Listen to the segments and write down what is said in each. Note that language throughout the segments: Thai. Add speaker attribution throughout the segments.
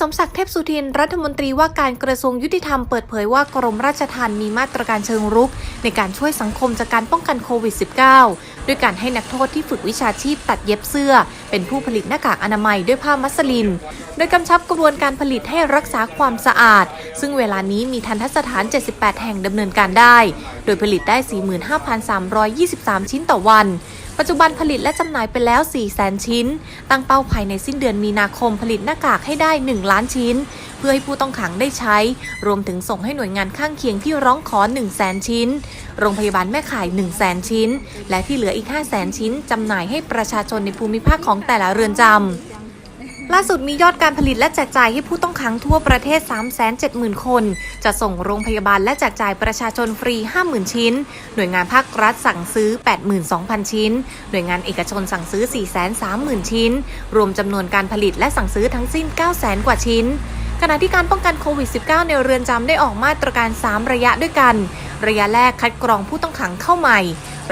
Speaker 1: สมศักดิ์เทพสุทิน รัฐมนตรีว่าการกระทรวงยุติธรรมเปิดเผยว่ากรมราชทัณฑ์มีมาตรการเชิงรุก ในการช่วยสังคมจากการป้องกันโควิด -19 ด้วยการให้นักโทษที่ฝึกวิชาชีพตัดเย็บเสื้อ เป็นผู้ผลิตหน้ากากอนามัยด้วยผ้ามัสลิน โดยกำชับกระบวนการผลิตให้รักษาความสะอาด ซึ่งเวลานี้มีทันทสถาน 78 แห่งดำเนินการได้ โดยผลิตได้ 45,323 ชิ้นต่อวัน ปัจจุบันผลิตและจำหน่ายไปแล้ว 400,000 ชิ้น ตั้งเป้าภายในสิ้นเดือนมีนาคมผลิตหน้ากากให้ได้ 1 ล้านชิ้น เพื่อให้ผู้ต้องขังได้ใช้ รวมถึงส่งให้หน่วยงานข้างเคียงที่ร้องขอ 100,000 ชิ้น โรงพยาบาลแม่ข่าย 100,000 ชิ้น และที่เหลืออีก 500,000 ชิ้นจำหน่ายให้ประชาชนในภูมิภาคของแต่ละเรือนจำ ล่าสุดมียอดการผลิตและแจกจ่ายให้ผู้ต้องขังทั่วประเทศ 370,000 คน จะส่งโรงพยาบาลและแจกจ่ายประชาชนฟรี 50,000 ชิ้น หน่วยงานภาครัฐสั่งซื้อ 82,000 ชิ้น หน่วยงานเอกชนสั่งซื้อ 430,000 ชิ้น รวมจำนวนการผลิตและสั่งซื้อทั้งสิ้น 900,000 กว่าชิ้น ขณะที่การป้องกันโควิด -19 ในเรือนจำได้ออกมาตรการ 3 ระยะด้วยกัน ระยะแรกคัดกรองผู้ต้องขังเข้าใหม่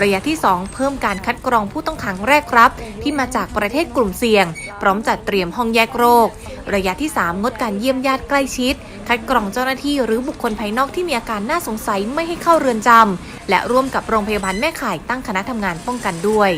Speaker 1: ระยะที่ 2 เพิ่มการคัดกรองผู้ต้องขังแรกรับ ที่มาจากประเทศกลุ่มเสี่ยง พร้อมจัดเตรียมห้องแยกโรค ระยะที่ 3 งดการเยี่ยมญาติใกล้ชิด คัดกรองเจ้าหน้าที่หรือบุคคลภายนอกที่มีอาการน่าสงสัยไม่ให้เข้าเรือนจำและร่วมกับโรงพยาบาลแม่ข่ายตั้งคณะทำงานป้องกันด้วย